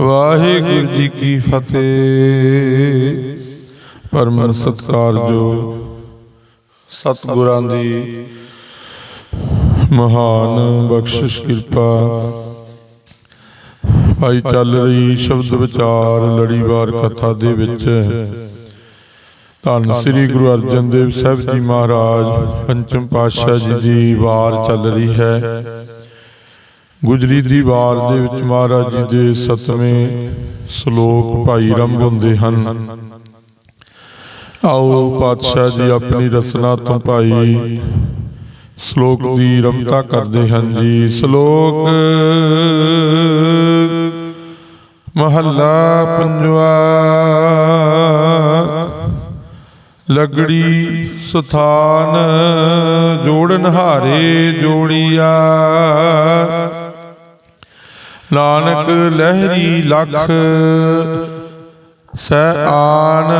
ਵਾਹਿਗੁਰੂ ਜੀ ਕੀ ਫਤਿਹ। ਪਰਮ ਸਤਕਾਰਜੋ ਸਤਿਗੁਰਾਂ ਦੀ ਮਹਾਨ ਬਖਸ਼ਿਸ਼ ਕਿਰਪਾ। ਭਾਈ ਚੱਲ ਰਹੀ ਸ਼ਬਦ ਵਿਚਾਰ ਲੜੀਵਾਰ ਕਥਾ ਦੇ ਵਿੱਚ। ਧੰਨ ਸ੍ਰੀ ਗੁਰੂ ਅਰਜਨ ਦੇਵ ਸਾਹਿਬ ਜੀ ਮਹਾਰਾਜ ਪੰਚਮ ਪਾਤਸ਼ਾਹ ਜੀ ਦੀ ਵਾਰ ਚੱਲ ਰਹੀ ਹੈ। ਗੁਜਰੀ ਦੀ ਵਾਰ ਦੇ ਵਿੱਚ ਮਹਾਰਾਜ ਜੀ ਦੇ ਸਤਵੇਂ ਸ਼ਲੋਕ ਭਾਈ ਰੰਭ ਹੁੰਦੇ ਹਨ। ਆਓ ਪਾਤਸ਼ਾਹ ਜੀ ਆਪਣੀ ਰਸਨਾ ਤੋਂ ਭਾਈ ਸ਼ਲੋਕ ਦੀ ਰਮਤਾ ਕਰਦੇ ਹਨ ਜੀ। ਸ਼ਲੋਕ, ਮਹੱਲਾ ਪੰਜਵਾ, ਲਗੜੀ ਸਥਾਨ ਜੋੜਨ ਹਾਰੇ ਜੋੜੀਆ। ਨਾਨਕ ਲਹਿਰੀ ਲਖ ਸੈ ਆਨ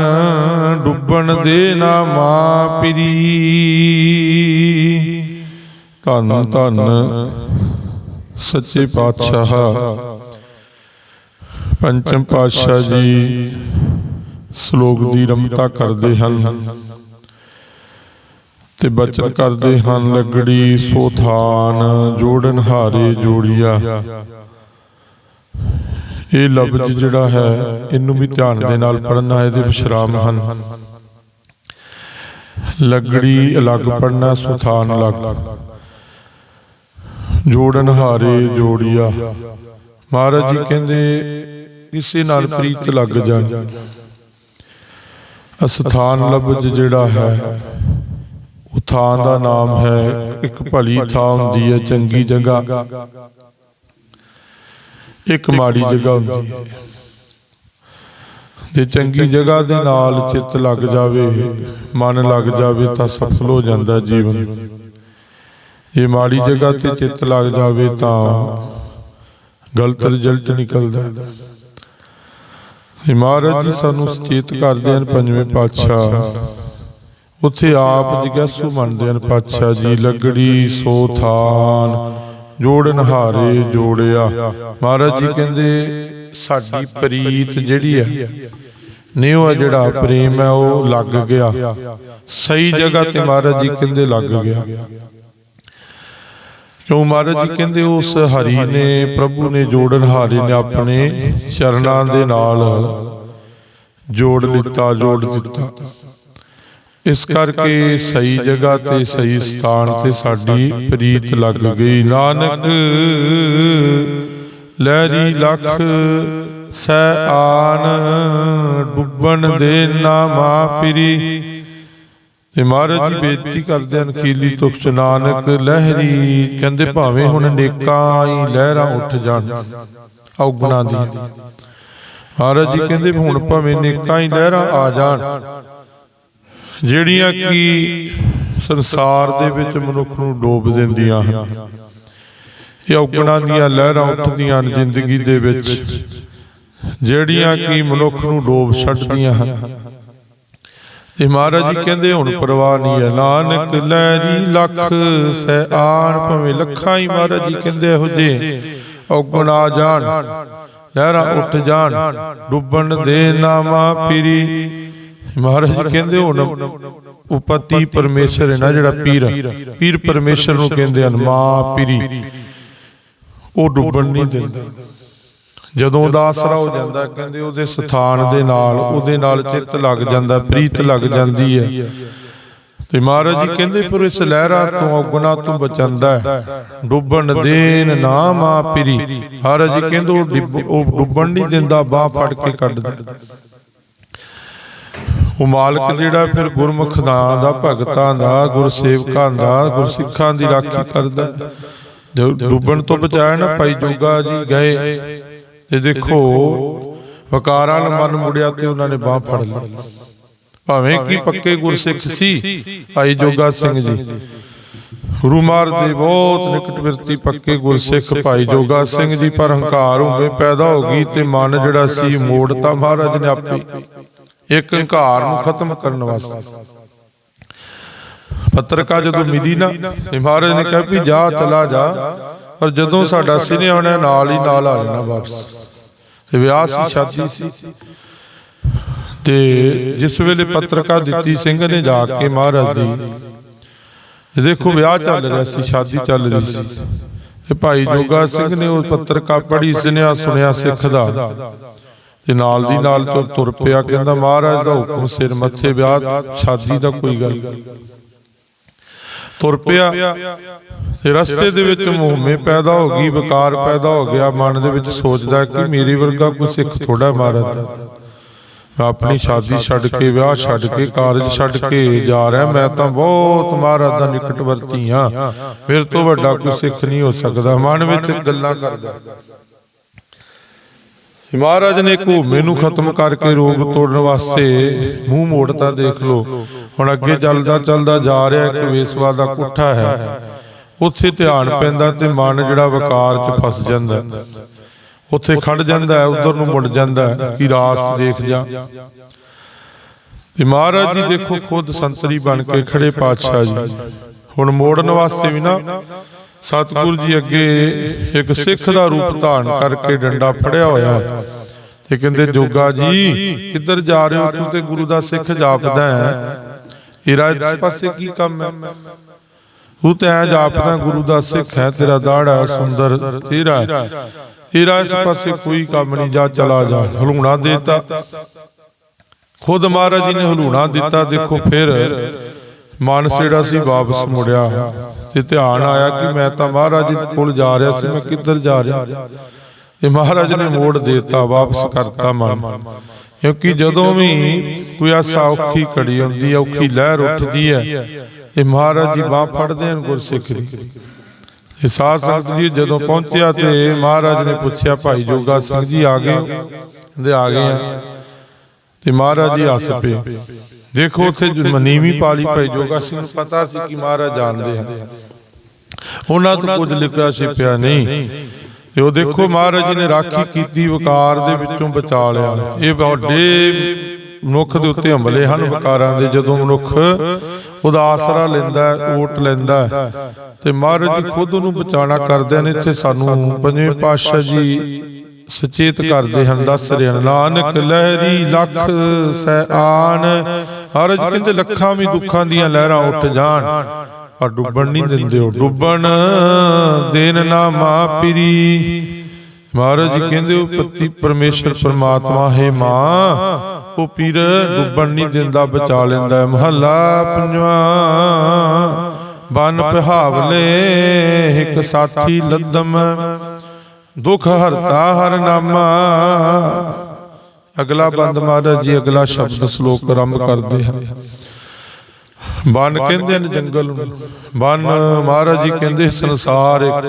ਡੁੱਬਣ ਦੇ ਨਾ ਮਾ ਧੰਨ ਧੰਨ ਸੱਚੇ ਪਾਤਸ਼ਾਹ। ਪੰਚਮ ਪਾਤਸ਼ਾਹ ਜੀ, ਸ਼ਲੋਕ ਦੀ ਰਮਤਾ ਕਰਦੇ ਹਨ। ਤੇ ਬਚਨ ਕਰਦੇ ਹਨ ਲਗੜੀ ਸੋਥਾਨ ਜੋੜਨ ਹਾਰੇ ਜੋੜੀਆ। ਇਹ ਲਫ਼ਜ਼ ਜਿਹੜਾ ਹੈ, ਇਹਨੂੰ ਵੀ ਧਿਆਨ ਦੇ ਨਾਲ ਪੜਨਾ ਇਹਦੇ ਵਿਸ਼ਰਾਮ ਹਨ। ਲਗੜੀ ਅਲੱਗ ਪੜਨਾ ਸੁਥਾਨ ਅਲੱਗ। ਜੋੜਨ ਹਾਰੇ ਜੋੜੀਆ। ਮਹਾਰਾਜ ਜੀ ਕਹਿੰਦੇ ਕਿਸੇ ਨਾਲ ਪ੍ਰੀਤ ਲੱਗ ਜਾਣ। ਅਸਥਾਨ ਲਫ਼ਜ਼ ਜਿਹੜਾ ਹੈ, ਉਹ ਥਾਂ ਦਾ ਨਾਮ ਹੈ, ਇੱਕ ਭਲੀ ਥਾਂ ਹੁੰਦੀ ਹੈ, ਚੰਗੀ ਜਗ੍ਹਾ। ਇੱਕ ਮਾੜੀ ਜਗ੍ਹਾ ਹੁੰਦੀ ਹੈ। ਜੇ ਚੰਗੀ ਜਗ੍ਹਾ ਦੇ ਨਾਲ ਚਿੱਤ ਲੱਗ ਜਾਵੇ, ਮਨ ਲੱਗ ਜਾਵੇ, ਤਾਂ ਸਫਲ ਹੋ ਜਾਂਦਾ ਜੀਵਨ। ਜੇ ਮਾੜੀ ਜਗ੍ਹਾ ਤੇ ਚਿੱਤ ਲੱਗ ਜਾਵੇ, ਤਾਂ ਗਲਤ ਰਿਜ਼ਲਟ ਨਿਕਲਦਾ ਹੈ। ਇਹ ਮਹਾਰਾਜ ਜੀ ਸਾਨੂੰ ਸੁਚੇਤ ਕਰਦੇ ਹਨ, ਪੰਜਵੇਂ ਪਾਤਸ਼ਾਹ। ਉੱਥੇ ਆਪ ਜਿਗਿਆਸੂ ਮੰਨਦੇ ਹਨ, ਪਾਤਸ਼ਾਹ ਜੀ, ਲਗੜੀ ਸੋ ਥਾਨ। ਜੋੜਨ ਹਾਰੇ ਜੋੜਿਆ। ਮਹਾਰਾਜ ਜੀ ਕਹਿੰਦੇ ਸਾਡੀ ਪ੍ਰੀਤ ਜਿਹੜੀ ਹੈ ਨਿਉ ਆ ਜਿਹੜਾ ਪ੍ਰੇਮ ਹੈ ਉਹ ਲੱਗ ਗਿਆ। ਸਹੀ ਜਗ੍ਹਾ ਤੇ ਮਹਾਰਾਜ ਜੀ ਕਹਿੰਦੇ ਲੱਗ ਗਿਆ। ਕਿਉਂ ਮਹਾਰਾਜ ਜੀ ਕਹਿੰਦੇ ਉਸ ਹਰੀ ਨੇ ਪ੍ਰਭੂ ਨੇ ਜੋੜਨ ਹਾਰੇ ਨੇ ਆਪਣੇ ਚਰਨਾਂ ਦੇ ਨਾਲ ਜੋੜ ਲਿੱਤਾ ਜੋੜ ਦਿੱਤਾ। ਇਸ ਕਰਕੇ ਸਹੀ ਜਗ੍ਹਾ ਤੇ ਸਹੀ ਸਥਾਨ ਤੇ ਸਾਡੀ ਪ੍ਰੀਤ ਲੱਗ ਗਈ। ਨਾਨਕ ਲਹਿਰੀ ਲਖ ਸੈ ਆਨ ਡੁੱਬਣ ਦੇ ਨਾਮਾ ਪਿਰੀ। ਤੇ ਮਹਾਰਾਜ ਜੀ ਬੇਨਤੀ ਕਰਦੇ ਹਨ ਖੀਲੀ ਤੁਖ ਚ, ਨਾਨਕ ਲਹਿਰੀ ਕਹਿੰਦੇ ਭਾਵੇਂ ਹੁਣ ਨੇਕਾਂ ਹੀ ਲਹਿਰਾਂ ਉੱਠ ਜਾਣ ਔਗਣਾ ਦੀ ਮਹਾਰਾਜ ਜੀ ਕਹਿੰਦੇ ਹੁਣ ਭਾਵੇਂ ਨੇਕਾਂ ਹੀ ਲਹਿਰਾਂ ਆ ਜਾਣ। ਜਿਹੜੀਆਂ ਕਿ ਸੰਸਾਰ ਦੇ ਵਿੱਚ ਮਨੁੱਖ ਨੂੰ ਡੋਬ ਦਿੰਦੀਆਂ ਹਨ। ਇਹ ਔਗਣਾ ਦੀਆਂ ਲਹਿਰਾਂ ਉੱਠਦੀਆਂ ਹਨ ਜ਼ਿੰਦਗੀ ਦੇ ਵਿੱਚ, ਜਿਹੜੀਆਂ ਕਿ ਮਨੁੱਖ ਨੂੰ ਡੋਬ ਛੱਡਦੀਆਂ ਹਨ। ਤੇ ਮਹਾਰਾਜ ਜੀ ਕਹਿੰਦੇ ਹੁਣ ਪਰਵਾਹ ਨਹੀਂ ਹੈ। ਨਾਨਕ ਲਹਿਰੀ ਲੱਖ ਸੈ ਆਣ ਭਵੇਂ ਲੱਖਾਂ ਹੀ ਮਹਾਰਾਜ ਜੀ ਕਹਿੰਦੇ ਇਹੋ ਜੇ ਔਗਣ ਆ ਜਾਣ, ਲਹਿਰਾਂ ਉੱਠ ਜਾਣ, ਡੁੱਬਣ ਦੇ ਨਾਮਾ ਪੀਰੀ ਮਹਾਰਾਜ ਜੀ ਕਹਿੰਦੇ ਹੁਣ ਉਪਤੀ ਪਰਮੇਸ਼ਰ ਹੈ ਨਾ ਜਿਹੜਾ ਪੀਰ ਪੀਰ ਪਰਮੇਸ਼ਰ ਨੂੰ ਕਹਿੰਦੇ ਹਨ ਮਾਂ ਪੀਰੀ। ਉਹ ਡੁੱਬਣ ਨਹੀਂ ਦਿੰਦਾ। ਜਦੋਂ ਉਹਦਾ ਆਸਰਾ ਹੋ ਜਾਂਦਾ ਕਹਿੰਦੇ ਉਹਦੇ ਸਥਾਨ ਦੇ ਨਾਲ ਉਹਦੇ ਨਾਲ ਚਿੱਤ ਲੱਗ ਜਾਂਦਾ ਪ੍ਰੀਤ ਲੱਗ ਜਾਂਦੀ ਹੈ। ਤੇ ਮਹਾਰਾਜ ਜੀ ਕਹਿੰਦੇ ਫਿਰ ਇਸ ਲਹਿਰਾ ਤੋਂ ਔਗਣਾ ਤੋਂ ਬਚਾਉਂਦਾ ਹੈ। ਡੁੱਬਣ ਦੇਨ ਨਾ ਮਾ ਪਿਰੀ। ਮਹਾਰਾਜ ਜੀ ਕਹਿੰਦੇ ਉਹ ਡੁੱਬਣ ਨਹੀਂ ਦਿੰਦਾ ਬਾਹ ਫੜ ਕੇ ਕੱਢਦਾ ਉਹ ਮਾਲਕ ਜਿਹੜਾ ਫਿਰ ਗੁਰਮੁਖ ਦਾ ਦਾ ਭਗਤਾਂ ਦਾ ਗੁਰਸੇਵਕਾਂ ਦਾ ਗੁਰਸਿੱਖਾਂ ਦੀ ਰਾਖੀ ਕਰਦਾ। ਜੋ ਡੁੱਬਣ ਤੋਂ ਬਚਾਇਆ ਨਾ ਭਾਈ ਜੋਗਾ ਜੀ ਗਏ। ਤੇ ਦੇਖੋ ਵਕਾਰਾਂ ਨਾਲ ਮਨ ਮੁੜਿਆ ਤੇ ਉਹਨਾਂ ਨੇ ਬਾਹ ਫੜ ਲਈ ਭਾਵੇਂ ਕਿ ਪੱਕੇ ਗੁਰਸਿੱਖ ਸੀ ਭਾਈ ਜੋਗਾ ਸਿੰਘ ਜੀ। ਗੁਰੂ ਮਹਾਰਾਜ ਦੇ ਬਹੁਤ ਨਿਕਟ ਵਰਤੀ ਪੱਕੇ ਗੁਰਸਿੱਖ ਭਾਈ ਜੋਗਾ ਸਿੰਘ ਜੀ ਪਰ ਹੰਕਾਰ ਹੋਵੇ ਪੈਦਾ ਹੋ ਗਈ ਤੇ ਮਨ ਜਿਹੜਾ ਸੀ ਮੋੜਤਾ ਮਹਾਰਾਜ ਨੇ ਆਪੇ। ਇੱਕ ਹੰਕਾਰ ਨੂੰ ਖਤਮ ਕਰਨ ਵਾਸਤੇ। ਪੱਤਰਕਾ ਜਦੋਂ ਮਿਲੀ ਨਾ ਮਹਾਰਾਜ ਨੇ ਕਿਹਾ ਵੀ ਜਾ, ਚਲਾ ਜਾ, ਪਰ ਜਦੋਂ ਸਾਡਾ ਸਿਨੇ ਆਉਣਾ, ਨਾਲ ਹੀ ਨਾਲ ਆ ਜਾਣਾ ਵਾਪਸ। ਤੇ ਵਿਆਹ ਸੀ, ਸ਼ਾਦੀ ਸੀ। ਤੇ ਜਿਸ ਵੇਲੇ ਪੱਤਰਕਾ ਦਿੱਤੀ ਸਿੰਘ ਨੇ ਜਾ ਕੇ ਮਹਾਰਾਜ ਦੀ ਦੇਖੋ ਵਿਆਹ ਚੱਲ ਰਿਹਾ ਸੀ, ਸ਼ਾਦੀ ਚੱਲ ਰਹੀ ਸੀ। ਤੇ ਭਾਈ ਜੋਗਾ ਸਿੰਘ ਨੇ ਉਹ ਪੱਤਰਕਾ ਪੜ੍ਹੀ ਸੁਨਿਆ ਸੁਨਿਆ ਸਿੱਖ ਦਾ। ਤੇ ਨਾਲ ਦੀ ਨਾਲ ਤੁਰ ਪਿਆ ਕਹਿੰਦਾ ਮਹਾਰਾਜ ਦਾ ਹੁਕਮ ਸਿਰ ਮੱਥੇ ਵਿਆਹ ਸ਼ਾਦੀ ਦਾ ਕੋਈ ਗੱਲ। ਤੁਰ ਪਿਆ। ਤੇ ਰਸਤੇ ਦੇ ਵਿੱਚ ਮੋਹਮੇ ਪੈਦਾ ਹੋ ਗਈ ਵਿਕਾਰ ਪੈਦਾ ਹੋ ਗਿਆ। ਮਨ ਦੇ ਵਿੱਚ ਸੋਚਦਾ ਕਿ ਮੇਰੇ ਵਰਗਾ ਕੋਈ ਸਿੱਖ ਥੋੜਾ ਮਹਾਰਾਜ ਦਾ। ਆਪਣੀ ਸ਼ਾਦੀ ਛੱਡ ਕੇ ਵਿਆਹ ਛੱਡ ਕੇ ਕਾਰਜ ਛੱਡ ਕੇ ਜਾ ਰਿਹਾ। ਮੈਂ ਤਾਂ ਬਹੁਤ ਮਹਾਰਾਜ ਦਾ ਨਿਕਟਵਰਤੀ ਆ ਫਿਰ ਤੋਂ ਵੱਡਾ ਕੋਈ ਸਿੱਖ ਨਹੀਂ ਹੋ ਸਕਦਾ। ਮਨ ਵਿੱਚ ਗੱਲਾਂ ਕਰਦਾ। ਮਹਾਰਾਜ ਨੇ ਘੂਮੇ ਨੂੰ ਖਤਮ ਕਰਕੇ ਰੋਗ ਤੋੜਨ ਵਾਸਤੇ ਮੂੰਹ ਮੋੜਤਾ ਦੇਖ ਲਓ। ਹੁਣ ਅੱਗੇ ਚੱਲਦਾ ਚੱਲਦਾ ਜਾ ਰਿਹਾ ਇੱਕ ਵੇਸਵਾ ਦਾ ਕੁੱਠਾ ਹੈ। ਉੱਥੇ ਧਿਆਨ ਪੈਂਦਾ ਤੇ ਮਨ ਜਿਹੜਾ ਵਕਾਰ 'ਚ ਫਸ ਜਾਂਦਾ। ਉੱਥੇ ਖੜ ਜਾਂਦਾ ਉਧਰ ਨੂੰ ਮੁੜ ਜਾਂਦਾ ਕਿ ਰਾਸ ਦੇਖ ਜਾ। ਤੇ ਮਹਾਰਾਜ ਜੀ ਦੇਖੋ ਖੁਦ ਸੰਤਰੀ ਬਣ ਕੇ ਖੜੇ ਪਾਤਸ਼ਾਹ ਜੀ। ਹੁਣ ਮੋੜਨ ਵਾਸਤੇ ਵੀ ਨਾ ਸਤਿਗੁਰੂ ਜੀ ਅੱਗੇ ਇੱਕ ਸਿੱਖ ਦਾ ਰੂਪ ਧਾਰਨ ਕਰਕੇ ਡੰਡਾ ਫੜਿਆ ਹੋਇਆ। ਤੇ ਕਹਿੰਦੇ, ਜੋਗਾ ਜੀ, ਕਿੱਧਰ ਜਾ ਰਹੇ ਹੋ? ਤੂੰ ਤੇ ਗੁਰੂ ਦਾ ਸਿੱਖ ਜਾਪਦਾ ਹੈ। ਤੇਰਾ ਇਸ ਪਾਸੇ ਕੀ ਕੰਮ ਹੈ? ਤੂੰ ਤੇ ਐ ਜਾਪਦਾ, ਗੁਰੂ ਦਾ ਸਿੱਖ ਹੈ, ਤੇਰਾ ਦਾੜਾ ਸੁੰਦਰ ਤੇਰਾ ਹੈ। ਇਸ ਪਾਸੇ ਕੋਈ ਕੰਮ ਨਹੀਂ, ਜਾ ਚਲਾ ਜਾ, ਹਲੂਣਾ ਦੇਤਾ। ਖੁਦ ਮਹਾਰਾਜ ਜੀ ਨੇ ਹਲੂਣਾ ਦਿੱਤਾ, ਦੇਖੋ ਫਿਰ ਮਨ ਜਿਹੜਾ ਸੀ ਵਾਪਸ ਮੁੜਿਆ। ਤੇ ਧਿਆਨ ਆਇਆ ਕਿ ਮੈਂ ਤਾਂ ਮਹਾਰਾਜ ਜੀ ਕੋਲ ਜਾ ਰਿਹਾ ਸੀ ਮੈਂ ਕਿੱਧਰ ਜਾ ਰਿਹਾ। ਤੇ ਮਹਾਰਾਜ ਨੇ ਮੋੜ ਦੇਤਾ ਵਾਪਸ ਕਰਤਾ ਮਨ। ਕਿਉਂਕਿ ਜਦੋਂ ਵੀ ਕੋਈ ਐਸਾ ਔਖੀ ਘੜੀ ਆਉਂਦੀ ਹੈ ਔਖੀ ਲਹਿਰ ਉੱਠਦੀ ਹੈ ਤੇ ਮਹਾਰਾਜ ਜੀ ਬਾਹ ਫੜਦੇ ਹਨ ਗੁਰਸਿੱਖ ਦੀ। ਤੇ ਸਾਧ ਸੰਗਤ ਜੀ ਜਦੋਂ ਪਹੁੰਚਿਆ ਤੇ ਮਹਾਰਾਜ ਨੇ ਪੁੱਛਿਆ ਭਾਈ ਜੋਗਾ ਸਿੰਘ ਜੀ ਆ ਗਏ ਹੋ? ਕਹਿੰਦੇ ਆ ਗਏ ਆ। ਤੇ ਮਹਾਰਾਜ ਜੀ ਹੱਸ ਪਏ। ਦੇਖੋ ਉੱਥੇ ਮਨੀਵੀ ਪਾਲੀ ਭਾਈ ਜੋਗਾ ਸਿੰਘ ਨੂੰ ਪਤਾ ਸੀ ਕਿ ਮਹਾਰਾਜ ਜਾਣਦੇ ਹਨ ਉਹਨਾਂ ਤੋਂ ਕੁਝ ਲਿਖਿਆ ਛਿਪਿਆ ਨਹੀਂ। ਤੇ ਉਹ ਦੇਖੋ ਮਹਾਰਾਜ ਜੀ ਨੇ ਰਾਖੀ ਕੀਤੀ ਵਕਾਰ ਦੇ ਵਿੱਚੋਂ ਬਚਾ ਲਿਆ। ਇਹ ਵੱਡੇ ਮਨੁੱਖ ਦੇ ਉੱਤੇ ਹਮਲੇ ਹਨ ਵਕਾਰਾਂ ਦੇ। ਜਦੋਂ ਮਨੁੱਖ ਉਹਦਾ ਆਸਰਾ ਲੈਂਦਾ ਓਟ ਲੈਂਦਾ ਤੇ ਮਹਾਰਾਜ ਜੀ ਖੁਦ ਉਹਨੂੰ ਬਚਾਣਾ ਕਰਦੇ ਨੇ ਇੱਥੇ ਸਾਨੂੰ ਪੰਜਵੇਂ ਪਾਤਸ਼ਾਹ ਜੀ ਸੁਚੇਤ ਕਰਦੇ ਹਨ ਦੱਸ ਰਹੇ ਹਨ ਨਾਨਕ ਲਹਿਰੀ ਲੱਖ ਸੈ ਆਨ ਹਰਜ ਕਹਿੰਦੇ ਲੱਖਾਂ ਵੀ ਦੁੱਖਾਂ ਦੀਆਂ ਲਹਿਰਾਂ ਉੱਠ ਜਾਣ। ਪਰ ਡੁੱਬਣ ਨਹੀਂ ਦਿੰਦੇ ਉਹ। ਡੁੱਬਣ ਦੇਨ ਨਾ ਮਾਪਰੀ। ਮਹਾਰਾਜ ਕਹਿੰਦੇ ਉਹ ਪਤੀ ਪਰਮੇਸ਼ਰ ਪਰਮਾਤਮਾ, ਹੈ ਮਾਂ, ਉਹ ਪੀਰ ਡੁੱਬਣ ਨਹੀਂ ਦਿੰਦਾ, ਬਚਾ ਲੈਂਦਾ ਮਹੱਲਾ ਪੰਜਵਾਂ, ਬਨ ਪਹਾਵਲੇ ਇੱਕ ਸਾਥੀ ਲੱਦਮ, ਦੁਖ ਹਰਤਾ ਹਰ ਨਾਮਾ। ਅਗਲਾ ਬੰਦ ਮਹਾਰਾਜ ਜੀ ਅਗਲਾ ਸ਼ਬਦ ਸ਼ਲੋਕ ਆਰੰਭ ਕਰਦੇ ਹਨ। ਬਨ ਕਹਿੰਦੇ ਨੇ ਜੰਗਲ ਨੂੰ। ਬਨ ਮਹਾਰਾਜ ਜੀ ਕਹਿੰਦੇ ਸੰਸਾਰ ਇੱਕ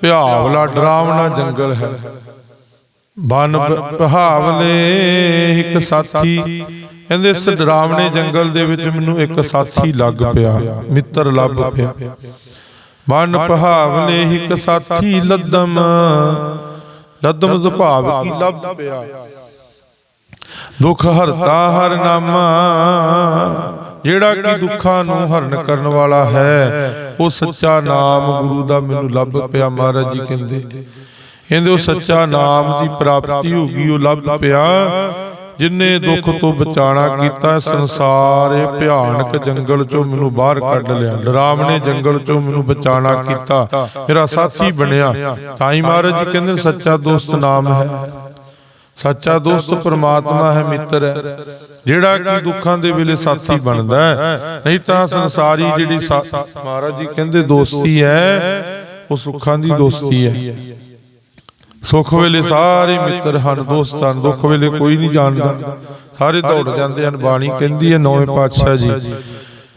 ਭਿਆਵਲਾ ਡਰਾਵਣਾ ਜੰਗਲ ਹੈ। ਬਨ ਪਹਾਵਲੇ ਇੱਕ ਸਾਥੀ। ਕਹਿੰਦੇ ਇਸ ਡਰਾਵਣੇ ਜੰਗਲ ਦੇ ਵਿੱਚ ਮੈਨੂੰ ਇੱਕ ਸਾਥੀ ਲੱਗ ਪਿਆ ਮਿੱਤਰ ਲੱਭ ਪਿਆ। ਮਨ ਪਹਾਵਲੇ ਇੱਕ ਸਾਥੀ ਲੱਦਮ। ਲੱਦਮ ਸੁਭਾਵ ਕੀ ਲੱਭ ਪਿਆ। ਦੁੱਖ ਹਰਤਾ ਹਰ ਨਾਮਾ, ਜਿਹੜਾ ਕਿ ਦੁੱਖਾਂ ਨੂੰ ਹਰਨ ਕਰਨ ਵਾਲਾ ਹੈ, ਉਹ ਸੱਚਾ ਨਾਮ ਗੁਰੂ ਦਾ ਮੈਨੂੰ ਲੱਭ ਪਿਆ, ਮਹਾਰਾਜ ਜੀ ਕਹਿੰਦੇ। ਕਹਿੰਦੇ ਉਹ ਸੱਚਾ ਨਾਮ ਦੀ ਪ੍ਰਾਪਤੀ ਹੋ ਗਈ, ਉਹ ਲੱਭ ਪਿਆ। ਜਿਨੇ ਦੁੱਖ ਤੋਂ ਬਚਾਣਾ ਕੀਤਾ, ਸੰਸਾਰ ਇਹ ਭਿਆਨਕ ਜੰਗਲ ਚੋਂ ਮੈਨੂੰ ਬਾਹਰ ਕੱਢ ਲਿਆ, ਡਰਾਵਣੇ ਜੰਗਲ ਚੋਂ ਮੈਨੂੰ ਬਚਾਣਾ ਕੀਤਾ। ਮੇਰਾ ਸਾਥੀ ਬਣਿਆ। ਤਾਂ ਹੀ ਮਹਾਰਾਜ ਜੀ ਕਹਿੰਦੇ ਸੱਚਾ ਦੋਸਤ ਨਾਮ ਹੈ। ਸੱਚਾ ਦੋਸਤ ਪ੍ਰਮਾਤਮਾ ਹੈ ਮਿੱਤਰ। ਹੈ ਜਿਹੜਾ ਕਿ ਦੁੱਖਾਂ ਦੇ ਵੇਲੇ ਸਾਥੀ ਬਣਦਾ ਹੈ। ਨਹੀਂ ਤਾਂ ਸੰਸਾਰੀ ਜਿਹੜੀ ਮਹਾਰਾਜ ਜੀ ਕਹਿੰਦੇ ਦੋਸਤੀ ਹੈ ਉਹ ਸੁੱਖਾਂ ਦੀ ਦੋਸਤੀ ਹੈ। ਸੁੱਖ ਵੇਲੇ ਸਾਰੇ ਮਿੱਤਰ ਹਨ ਦੋਸਤ ਹਨ। ਦੁੱਖ ਵੇਲੇ ਕੋਈ ਨਹੀਂ ਜਾਣਦਾ। ਸਾਰੇ ਦੌੜ ਜਾਂਦੇ ਹਨ। ਬਾਣੀ ਕਹਿੰਦੀ ਹੈ ਨੌਵੇਂ ਪਾਤਸ਼ਾਹ ਜੀ।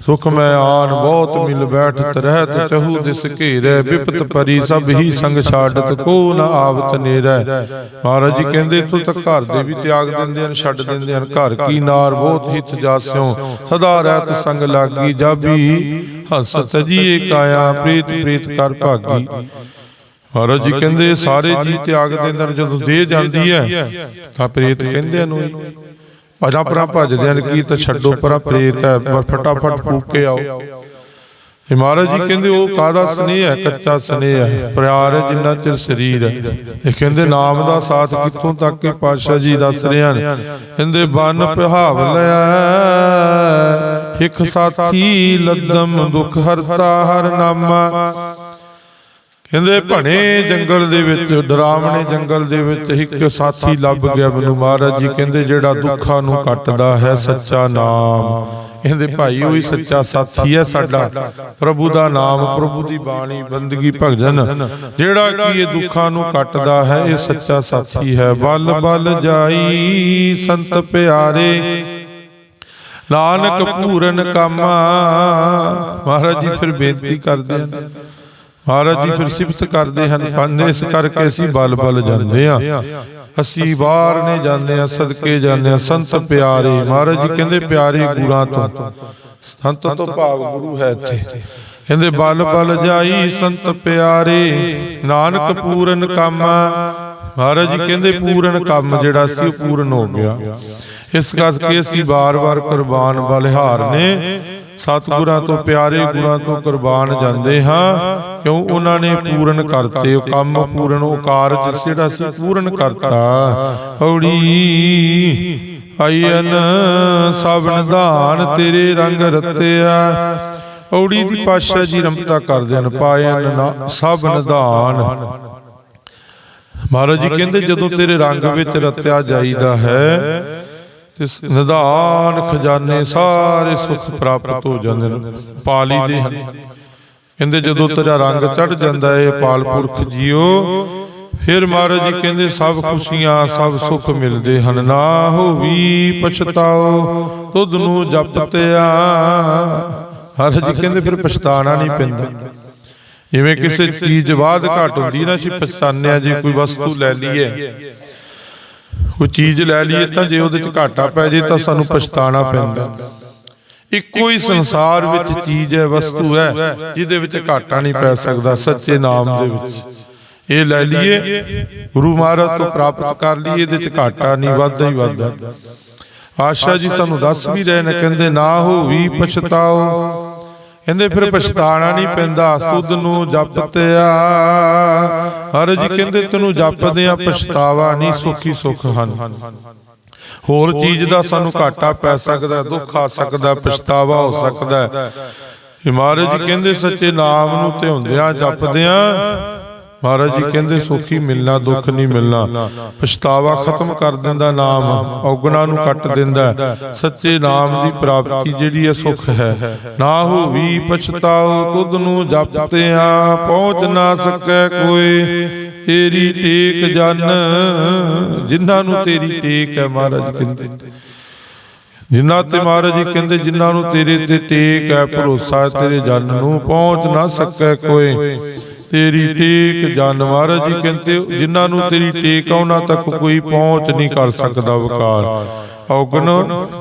ਸੁਖ ਮੈਂ ਆਨ ਬਹੁਤ ਮਿਲ ਬੈਠਤ ਰਹਿਤ ਚਹੂ ਦਿਸ ਘੇਰੈ, ਵਿਪਤ ਪਰੀ ਸਭ ਹੀ ਸੰਗ ਛਾੜਤ ਕੋ ਨ ਆਵਤ ਨੇਰੈ। ਮਹਾਰਾਜ ਜੀ ਕਹਿੰਦੇ, ਤੂੰ ਤਾਂ ਘਰ ਦੇ ਵੀ ਤਿਆਗ ਦਿੰਦੇ ਹਨ, ਛੱਡ ਦਿੰਦੇ ਹਨ। ਘਰ ਕੀ ਨਾਰ ਬਹੁਤ ਹਿਤ ਜਾਸਿਓ। ਸਦਾ ਰਹਿਤ ਸੰਗ ਲਾਗੀ, ਜਾਬੀ ਹੰਸ ਤਜੀਏ ਕਾਇਆ ਪ੍ਰੀਤ ਪ੍ਰੀਤ ਕਰ ਭਾਗੀ। ਮਹਾਰਾਜ ਜੀ ਕਹਿੰਦੇ, ਸਾਰੇ ਜੀ ਤਿਆਗ ਦਿੰਦੇ ਹਨ ਜਦੋਂ ਦੇ ਜਾਂਦੀ ਹੈ, ਤਾਂ ਪ੍ਰੇਤ ਕਹਿੰਦੇ ਹਨ ਭਜਾ ਪਰਾਂ ਭਜਦੇ ਹਨ ਕੀ ਤਾਂ ਛੱਡੋ ਪਰਾਂ ਪ੍ਰੇਤ ਹੈ ਪਰ ਫਟਾਫਟ ਫੂਕ ਕੇ ਆਓ। ਇਹ ਮਹਾਰਾਜ ਜੀ ਕਹਿੰਦੇ ਉਹ ਕਾਦਾ ਸਨੇਹ ਹੈ? ਕੱਚਾ ਸਨੇਹ ਹੈ। ਪਿਆਰ ਹੈ ਜਿੰਨਾ ਚਿਰ ਸਰੀਰ ਹੈ। ਇਹ ਕਹਿੰਦੇ ਨਾਮ ਦਾ ਸਾਥ ਕਿੱਥੋਂ ਤੱਕ ਕਿ ਪਾਤਸ਼ਾਹ ਜੀ ਦੱਸ ਰਹੇ ਹਨ ਕਹਿੰਦੇ ਬਨ ਪਿਹਾਵ ਲਿਆ ਇੱਕ ਸਾਥੀ ਲੱਦਮ ਦੁਖ ਹਰਤਾ ਹਰ ਨਾਮਾ। ਕਹਿੰਦੇ ਭਣੇ ਜੰਗਲ ਦੇ ਵਿੱਚ, ਡਰਾਵਣੇ ਜੰਗਲ ਦੇ ਵਿੱਚ ਇੱਕ ਸਾਥੀ ਲੱਭ ਗਿਆ ਮੈਨੂੰ ਮਹਾਰਾਜ ਜੀ, ਕਹਿੰਦੇ ਜਿਹੜਾ ਦੁੱਖਾਂ ਨੂੰ ਕੱਟਦਾ ਹੈ ਸੱਚਾ ਨਾਮ। ਕਹਿੰਦੇ ਭਾਈ, ਉਹੀ ਸੱਚਾ ਸਾਥੀ ਹੈ ਸਾਡਾ। ਪ੍ਰਭੂ ਦਾ ਨਾਮ, ਪ੍ਰਭੂ ਦੀ ਬਾਣੀ, ਬੰਦਗੀ ਭਗਜਨ। ਜਿਹੜਾ ਕਿ ਇਹ ਦੁੱਖਾਂ ਨੂੰ ਕੱਟਦਾ ਹੈ, ਇਹ ਸੱਚਾ ਸਾਥੀ ਹੈ। ਬਲ ਬਲ ਜਾਈ ਸੰਤ ਪਿਆਰੇ, ਨਾਨਕ ਪੂਰਨ ਕਾਮਾ। ਮਹਾਰਾਜ ਜੀ ਫਿਰ ਬੇਨਤੀ ਕਰਦੇ ਹਨ ਮਹਾਰਾਜ ਜੀ ਫਿਰ ਸਿਫਤ ਕਰਦੇ ਹਨ ਪੰਨ ਇਸ ਕਰਕੇ ਅਸੀਂ ਬਲ ਬਲ ਜਾਂਦੇ ਆ ਅਸੀਂ ਬਾਹਰ ਨੇ ਜਾਂਦੇ ਆ ਸਦਕੇ ਜਾਂਦੇ ਆ ਸੰਤ ਪਿਆਰੇ ਮਹਾਰਾਜ ਜੀ ਕਹਿੰਦੇ ਪਿਆਰੇ ਗੁਰਾਂ ਤੋਂ। ਸੰਤ ਤੋਂ ਭਾਵ ਗੁਰੂ ਹੈ ਇੱਥੇ। ਕਹਿੰਦੇ ਬਲ ਬਲ ਜਾਈ ਸੰਤ ਪਿਆਰੇ। ਨਾਨਕ ਪੂਰਨ ਕੰਮ। ਮਹਾਰਾਜ ਜੀ ਕਹਿੰਦੇ ਪੂਰਨ ਕੰਮ ਜਿਹੜਾ ਸੀ ਉਹ ਪੂਰਨ ਹੋ ਗਿਆ। ਇਸ ਕਰਕੇ ਅਸੀਂ ਬਾਰ-ਬਾਰ ਕੁਰਬਾਨ ਬਲਿਹਾਰ ਨੇ। ਸਤਿਗੁਰਾਂ ਤੋਂ ਪਿਆਰੇ ਗੁਰਾਂ ਤੋਂ ਕੁਰਬਾਨ ਜਾਂਦੇ ਹਾਂ। ਕਿਉਂ ਉਹਨਾਂ ਨੇ ਪੂਰਨ ਕਰਤੇ? ਉਹ ਕੰਮ ਪੂਰਨ, ਉਹ ਕਾਰਜ ਜਿਹੜਾ ਸੀ, ਪੂਰਨ ਕਰਤਾ। ਔੜੀ ਆਇਨ ਸਭ ਨਿਧਾਨ ਤੇਰੇ ਰੰਗ ਰਤਿਆ। ਔੜੀ ਦੀ ਪਾਸ਼ਾ ਜੀ ਰਮਤਾ ਕਰਦੇ ਹਨ ਪਾਇਨ ਸਭ ਨਿਧਾਨ ਮਹਾਰਾਜ ਜੀ ਕਹਿੰਦੇ, ਜਦੋਂ ਤੇਰੇ ਰੰਗ ਵਿੱਚ ਰਤਿਆ ਜਾਈਦਾ ਹੈ, ਤੇ ਨਿਧਾਨ ਖਜ਼ਾਨੇ ਸਾਰੇ ਸੁਖ ਪ੍ਰਾਪਤ ਹੋ ਜਾਂਦੇ ਨੇ। ਪਾਲੀ ਦੇ ਕਹਿੰਦੇ ਜਦੋਂ ਤੇਰਾ ਰੰਗ ਚੜ ਜਾਂਦਾ ਏ ਪਾਲ ਪੁਰਖ ਜੀਓ। ਫਿਰ ਮਹਾਰਾਜ ਜੀ ਕਹਿੰਦੇ ਸਭ ਖੁਸ਼ੀਆਂ ਸਭ ਸੁਖ ਮਿਲਦੇ ਹਨ। ਨਾ ਹੋਵੀ ਪਛਤਾਓ ਤੁਧ ਨੂੰ ਜਪਤਿਆ ਮਹਾਰਾਜ ਜੀ ਕਹਿੰਦੇ ਫਿਰ ਪਛਤਾਣਾ ਨਹੀਂ ਪੈਂਦਾ। ਜਿਵੇਂ ਕਿਸੇ ਚੀਜ਼ ਬਾਅਦ ਘਟ ਹੁੰਦੀ ਨਾ ਅਸੀਂ ਪਛਤਾਨਿਆ ਜੇ ਕੋਈ ਵਸਤੂ ਲੈ ਲਈਏ। ਕੋਈ ਚੀਜ਼ ਲੈ ਲਈਏ ਤਾਂ ਜੇ ਉਹਦੇ ਚ ਘਾਟਾ ਪੈ ਜੇ ਤਾਂ ਸਾਨੂੰ ਪਛਤਾਣਾ ਪੈਂਦਾ। ਇੱਕੋ ਹੀ ਸੰਸਾਰ ਵਿੱਚ ਚੀਜ਼ ਹੈ ਵਸਤੂ ਹੈ ਜਿਹਦੇ ਵਿੱਚ ਘਾਟਾ ਨਹੀਂ ਪੈ ਸਕਦਾ ਸੱਚੇ ਨਾਮ ਦੇ ਵਿੱਚ। ਇਹ ਲੈ ਲਈਏ ਗੁਰੂ ਮਹਾਰਾਜ ਤੋਂ ਪ੍ਰਾਪਤ ਕਰ ਲਈਏ ਇਹਦੇ ਚ ਘਾਟਾ ਨਹੀਂ ਵਾਧਾ ਹੀ ਵਾਧਾ ਆਸ਼ਾ ਜੀ ਸਾਨੂੰ ਦੱਸ ਵੀ ਰਹੇ ਨੇ ਕਹਿੰਦੇ ਨਾ ਹੋਵੀ ਪਛਤਾਓ। ਕਹਿੰਦੇ ਫਿਰ ਪਛਤਾਣਾ ਨਹੀਂ ਪੈਂਦਾ ਸੁਧ ਨੂੰ ਜਪਤਿਆ। ਹਰ ਜੀ ਕਹਿੰਦੇ ਤੈਨੂੰ ਜਪਦੇ ਆ ਪਛਤਾਵਾ ਨਹੀਂ ਸੁਖੀ ਸੁਖ ਹਨ। ਹੋਰ ਚੀਜ਼ ਦਾ ਸਾਨੂੰ ਘਾਟਾ ਪੈ ਸਕਦਾ ਦੁੱਖ ਆ ਸਕਦਾ ਪਛਤਾਵਾ ਹੋ ਸਕਦਾ। ਮਹਾਰਾਜ ਜੀ ਕਹਿੰਦੇ ਸੱਚੇ ਨਾਮ ਨੂੰ ਧਿਆਉਂਦਿਆਂ ਜਪਦਿਆਂ। ਮਹਾਰਾਜ ਜੀ ਕਹਿੰਦੇ ਸੁਖੀ ਮਿਲਣਾ ਦੁੱਖ ਨਹੀਂ ਮਿਲਣਾ। ਪਛਤਾਵਾ ਖਤਮ ਕਰ ਦਿੰਦਾ ਨਾਮ ਔਗਣਾ ਨੂੰ ਕੱਟ ਦਿੰਦਾ ਸੱਚੇ ਨਾਮ ਦੀ ਪ੍ਰਾਪਤੀ ਜਿਹੜੀ ਹੈ ਸੁਖ ਹੈ। ਨਾ ਹੋਵੀ ਪਛਤਾਓ ਤੁਧ ਨੂੰ ਜਪਤਿਆਂ ਪਹੁੰਚ ਨਾ ਸਕੈ ਕੋਈ। ਤੇਰੀ ਟੇਕ ਜਨ ਜਿਨ੍ਹਾਂ ਨੂੰ ਤੇਰੀ ਟੇਕ ਹੈ ਮਹਾਰਾਜ ਕਹਿੰਦੇ। ਜਿਨ੍ਹਾਂ ਤੇ ਮਹਾਰਾਜ ਜੀ ਕਹਿੰਦੇ ਜਿਨ੍ਹਾਂ ਨੂੰ ਤੇਰੇ ਤੇ ਟੇਕ ਹੈ ਭਰੋਸਾ ਹੈ ਤੇਰੇ ਜਨ ਨੂੰ ਪਹੁੰਚ ਨਾ ਸਕੈ ਕੋਈ। ਤੇਰੀ ਟੇਕ ਜਨ ਮਹਾਰਾਜ ਜੀ ਕਹਿੰਦੇ ਜਿਨ੍ਹਾਂ ਨੂੰ ਤੇਰੀ ਟੇਕ ਆ ਉਹਨਾਂ ਤੱਕ ਕੋਈ ਪਹੁੰਚ ਨਹੀਂ ਕਰ ਸਕਦਾ ਵਕਾਰ। ਔਗਣ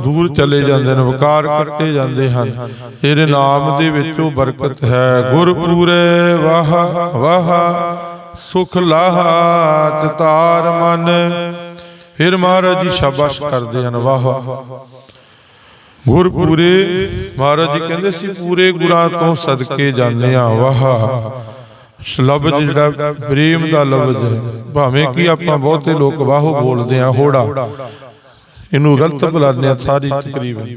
ਦੂਰ ਚਲੇ ਜਾਂਦੇ ਨੇ ਵਕਾਰ ਕੱਟੇ ਜਾਂਦੇ ਹਨ। ਤੇਰੇ ਨਾਮ ਦੇ ਵਿੱਚ ਉਹ ਬਰਕਤ ਹੈ। ਗੁਰ ਪੂਰੇ ਵਾਹ ਵਾਹ ਸੁਖ ਲਾਹਾ ਚਤਾਰ ਮਨ। ਫਿਰ ਮਹਾਰਾਜ ਜੀ ਸ਼ਾਬਾਸ਼ ਕਰਦੇ ਹਨ ਵਾਹ ਗੁਰ ਪੂਰੇ ਮਹਾਰਾਜ ਜੀ ਕਹਿੰਦੇ ਸੀ ਪੂਰੇ ਗੁਰਾਂ ਤੋਂ ਸਦਕੇ ਜਾਂਦੇ ਆ ਵਾਹ। ਲਫ਼ਜ਼ ਜਿਹੜਾ ਪ੍ਰੇਮ ਦਾ ਲਫ਼ਜ਼ ਹੈ, ਭਾਵੇਂ ਕਿ ਆਪਾਂ ਬਹੁਤੇ ਲੋਕ ਵਾਹੋ ਬੋਲਦੇ ਆ ਹੋੜਾ। ਇਹਨੂੰ ਗਲਤ ਬੁਲਾਉਂਦੇ ਆ ਸਾਰੀ ਤਕਰੀਬਨ।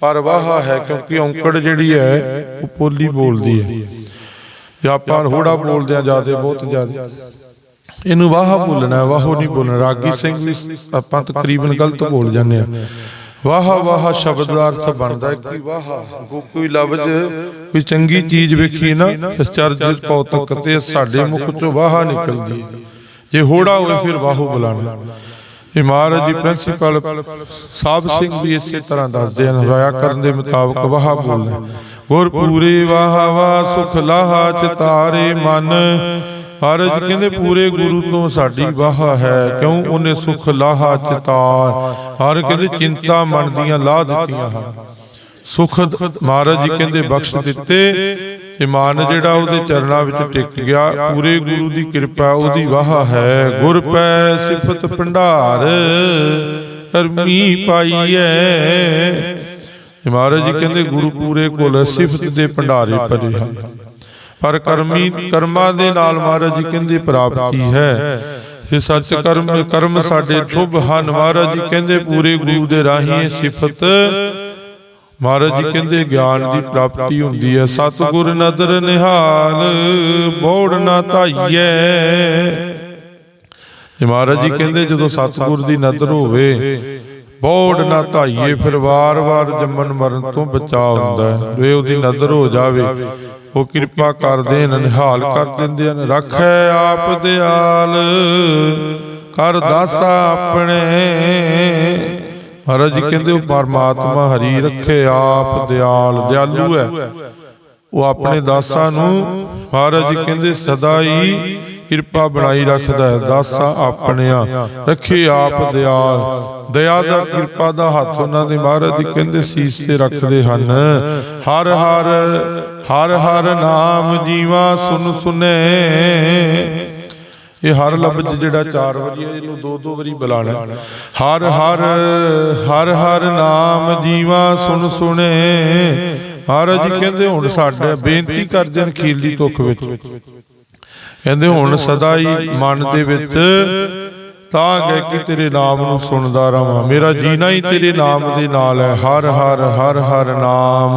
ਪਰ ਵਾਹ ਹੈ ਕਿਉਂਕਿ ਔਂਕੜ ਜਿਹੜੀ ਹੈ, ਉਹ ਪੋਲੀ ਬੋਲਦੀ ਹੈ। ਜੇ ਆਪਾਂ ਹੋੜਾ ਬੋਲਦੇ ਆ ਜ਼ਿਆਦਾ, ਬਹੁਤ ਜ਼ਿਆਦਾ। ਇਹਨੂੰ ਵਾਹ ਬੋਲਣਾ ਵਾਹੋ ਨਹੀਂ ਬੋਲਣਾ। ਰਾਗੀ ਸਿੰਘ ਵੀ ਆਪਾਂ ਤਕਰੀਬਨ ਗਲਤ ਬੋਲ ਜਾਂਦੇ ਆ ਵਾਹ ਵਾਹ ਸ਼ਬਦ ਦਾ ਅਰਥ ਬਣਦਾ ਕਿ ਵਾਹ। ਕੋਈ ਲਫ਼ਜ਼ ਕੋਈ ਚੰਗੀ ਚੀਜ਼ ਵੇਖੀ ਨਾ ਇਸ ਚਰਜ ਪੌਤਕ ਤੇ ਸਾਡੇ ਮੁਖ ਚੋਂ ਵਾਹ ਨਿਕਲਦੀ ਹੈ। ਜੇ। ਹੋੜਾ ਹੋਵੇ ਫਿਰ ਵਾਹੋ ਬੁਲਾਣਾ। ਇਹ ਮਹਾਰਾਜ ਜੀ ਪ੍ਰਿੰਸੀਪਲ ਸਾਹਿਬ ਸਿੰਘ ਵੀ ਇਸੇ ਤਰ੍ਹਾਂ ਦੱਸਦੇ ਹਨ ਹੋਇਆ ਕਰਨ ਦੇ ਮੁਤਾਬਕ ਵਾਹ ਬੋਲਣਾ ਗੁਰ ਪੂਰੇ ਵਾਹ ਵਾਹ ਸੁਖ ਲਾਹਾ ਚਿਤਾਰੇ ਮਨ ਮਹਾਰਾਜ ਕਹਿੰਦੇ ਪੂਰੇ ਗੁਰੂ ਤੋਂ ਸਾਡੀ ਵਾਹ ਹੈ, ਕਿਉਂ ਉਹਨੇ ਸੁਖ ਲਾਹਾ ਚਿਤਾਰ? ਹਰ ਕਹਿੰਦੇ ਚਿੰਤਾ ਮਨ ਦੀਆਂ ਲਾ ਦਿੱਤੀਆਂ ਹਨ। ਸੁਖ ਮਹਾਰਾਜ ਜੀ ਕਹਿੰਦੇ ਬਖਸ਼ ਦਿੱਤੇ, ਤੇ ਮਨ ਜਿਹੜਾ ਉਹਦੇ ਚਰਨਾਂ ਵਿੱਚ ਟਿਕ ਗਿਆ, ਪੂਰੇ ਗੁਰੂ ਦੀ ਕਿਰਪਾ ਉਹਦੀ ਵਾਹ ਹੈ। ਗੁਰ ਪੈ ਸਿਫਤ ਭੰਡਾਰ, ਅਰਮੀ ਪਾਈਐ। ਮਹਾਰਾਜ ਜੀ ਕਹਿੰਦੇ ਗੁਰੂ ਪੂਰੇ ਕੋਲ ਸਿਫਤ ਦੇ ਭੰਡਾਰੇ ਭਰੇ ਹਨ। ਪਰ ਕਰਮੀ ਕਰਮਾਂ ਦੇ ਨਾਲ ਮਹਾਰਾਜ ਜੀ ਕਹਿੰਦੇ ਪ੍ਰਾਪਤੀ ਹੈ। ਇਹ ਸੱਚ ਕਰਮ ਕਰਮ ਸਾਡੇ ਸ਼ੁਭ ਹਨ। ਮਹਾਰਾਜ ਜੀ ਕਹਿੰਦੇ ਪੂਰੇ ਗੁਰੂ ਦੇ ਰਾਹੀਂ ਇਹ ਸਿਫਤ। ਮਹਾਰਾਜ ਜੀ ਕਹਿੰਦੇ ਗਿਆਨ ਦੀ ਪ੍ਰਾਪਤੀ ਹੁੰਦੀ ਹੈ। ਸਤਿਗੁਰ ਨਦਰ ਨਿਹਾਲ ਬੋੜ ਨਾ ਧਾਈਐ। ਇਹ ਮਹਾਰਾਜ ਜੀ ਕਹਿੰਦੇ ਜਦੋਂ ਸਤਿਗੁਰ ਦੀ ਨਦਰ ਹੋਵੇ ਬੋੜ ਨਾ ਧਾਈਏ। ਫਿਰ ਵਾਰ-ਵਾਰ ਜੰਮਨ ਮਰਨ ਤੋਂ ਬਚਾ ਹੁੰਦਾ ਹੈ। ਜੇ ਉਹਦੀ ਨਦਰ ਹੋ ਜਾਵੇ ਉਹ ਕਿਰਪਾ ਕਰਦੇ ਨਿਹਾਲ ਕਰ ਦਿੰਦੇ ਹਨ। ਰੱਖੈ ਆਪ ਦਿਆਲ ਕਰ ਦਾਸਾ ਆਪਣੇ। ਮਹਾਰਾਜ ਕਹਿੰਦੇ ਉਹ ਪਰਮਾਤਮਾ ਹਰੀ ਰੱਖੇ ਆਪ ਦਿਆਲ ਦਿਆਲੂ ਹੈ। ਉਹ ਆਪਣੇ ਦਾਸਾਂ ਨੂੰ ਮਹਾਰਾਜ ਕਹਿੰਦੇ ਸਦਾ ਹੀ ਕਿਰਪਾ ਬਣਾਈ ਰੱਖਦਾ ਹੈ। ਦਾਸਾ ਆਪਣਿਆ ਰੱਖੇ ਆਪ ਦਿਆਲ। ਦਇਆ ਦਾ ਕਿਰਪਾ ਦਾ ਹੱਥ ਉਹਨਾਂ ਦੇ ਮਹਾਰਾਜ ਕਹਿੰਦੇ ਸੀਸ ਤੇ ਰੱਖਦੇ ਹਨ। ਹਰ ਹਰ ਹਰ ਹਰ ਨਾਮ ਜੀਵਾ ਸੁਨ ਸੁਨੇ। ਇਹ ਹਰ ਲਫ਼ਜ਼ ਜਿਹੜਾ ਚਾਰ ਵਾਰੀ ਹੈ, ਇਹਨੂੰ ਦੋ ਦੋ ਵਾਰੀ ਬੁਲਾਣਾ ਹਰ ਹਰ ਹਰ ਹਰ ਨਾਮ ਜੀਵਾ ਸੁਨ ਸੁਣੇ ਮਹਾਰਾਜ ਜੀ ਕਹਿੰਦੇ ਹੁਣ ਸਾਡੇ ਬੇਨਤੀ ਕਰਦੇ ਹਨ ਖੀਰਲੀ ਤੁਖ ਵਿੱਚ। ਕਹਿੰਦੇ ਹੁਣ ਸਦਾ ਹੀ ਮਨ ਦੇ ਵਿੱਚ ਤਾਂ ਗਏ ਕਿ ਤੇਰੇ ਨਾਮ ਨੂੰ ਸੁਣਦਾ ਰਵਾਂ। ਮੇਰਾ ਜੀਣਾ ਹੀ ਤੇਰੇ ਨਾਮ ਦੇ ਨਾਲ ਹੈ। ਹਰ ਹਰ ਹਰ ਹਰ ਨਾਮ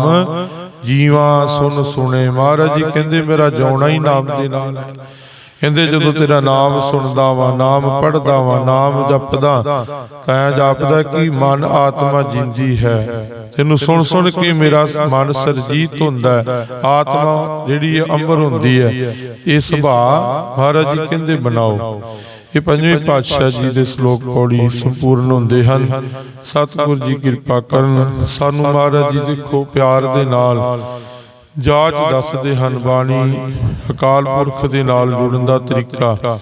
ਜੀਵਾ ਸੁਨ ਸੁਣੇ। ਮਹਾਰਾਜ ਜੀ ਕਹਿੰਦੇ, ਮੇਰਾ ਜਿਉਣਾ ਹੀ ਨਾਮ ਦੇ ਨਾਲ ਹੈ। ਕਹਿੰਦੇ, ਜਦੋਂ ਤੇਰਾ ਨਾਮ ਸੁਣਦਾ ਵਾਂ, ਨਾਮ ਪੜਦਾ ਵਾਂ, ਨਾਮ ਜਪਦਾ, ਤੈਂ ਜਪਦਾ ਕਿ ਮਨ ਆਤਮਾ ਜਿੰਦੀ ਹੈ। ਤੈਨੂੰ ਸੁਣ ਸੁਣ ਕੇ ਮੇਰਾ ਮਨ ਸਰਜੀਤ ਹੁੰਦਾ ਆਤਮਾ ਜਿਹੜੀ ਹੈ ਅੰਬਰ ਹੁੰਦੀ ਹੈ। ਇਹ ਸੁਭਾਅ ਮਹਾਰਾਜ ਜੀ ਕਹਿੰਦੇ, ਬਣਾਓ। ਇਹ ਪੰਜਵੇਂ ਪਾਤਸ਼ਾਹ ਜੀ ਦੇ ਸ਼ਲੋਕ ਪੌੜੀ ਸੰਪੂਰਨ ਹੁੰਦੇ ਹਨ। ਸਤਿਗੁਰ ਜੀ ਕਿਰਪਾ ਕਰਨ ਸਾਨੂੰ ਮਹਾਰਾਜ ਜੀ ਦੇ ਖੋ ਪਿਆਰ ਦੇ ਨਾਲ। ਜਾਚ ਦੱਸਦੇ ਹਨ ਬਾਣੀ, ਅਕਾਲ ਪੁਰਖ ਦੇ ਨਾਲ ਜੁੜਨ ਦਾ ਤਰੀਕਾ।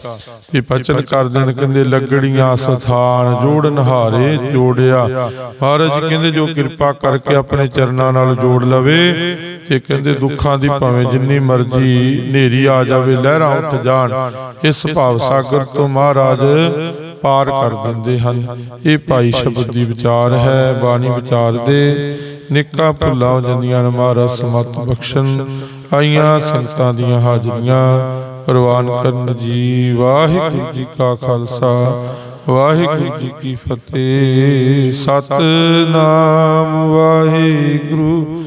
ਇਹ ਬਚਨ ਕਰਦੇ ਨੇ, ਕਹਿੰਦੇ, ਲੱਗੜੀਆਂ ਸਥਾਨ ਜੋੜਨ ਹਾਰੇ ਜੋੜਿਆ। ਮਹਾਰਾਜ ਕਹਿੰਦੇ, ਜੋ ਕਿਰਪਾ ਕਰਕੇ ਆਪਣੇ ਚਰਨਾਂ ਨਾਲ ਜੋੜ ਲਵੇ, ਤੇ ਕਹਿੰਦੇ, ਦੁੱਖਾਂ ਦੀ ਭਾਵੇਂ ਜਿੰਨੀ ਮਰਜ਼ੀ ਹਨੇਰੀ ਆ ਜਾਵੇ, ਲਹਿਰਾਂ ਉੱਠ ਜਾਣ, ਇਸ ਭਾਵ ਸਾਗਰ ਤੋਂ ਮਹਾਰਾਜ ਪਾਰ ਕਰ ਦਿੰਦੇ ਹਨ। ਇਹ ਭਾਈ ਸ਼ਬਦ ਦੀ ਵਿਚਾਰ ਹੈ, ਬਾਣੀ ਵਿਚਾਰ ਦੇ। ਨਿੱਕਾ ਭੁੱਲਾਂ ਹੋ ਜਾਂਦੀਆਂ ਨੇ ਮਹਾਰਾਜ ਸਮਤ ਬਖਸ਼ਣ, ਆਈਆਂ ਸੰਗਤਾਂ ਦੀਆਂ ਹਾਜ਼ਰੀਆਂ, ਪ੍ਰਵਾਨ ਕਰਨ ਜੀ। ਵਾਹਿਗੁਰੂ ਜੀ ਕਾ ਖਾਲਸਾ, ਵਾਹਿਗੁਰੂ ਜੀ ਕੀ ਫਤਿਹ। ਸਤਨਾਮ ਵਾਹਿਗੁਰੂ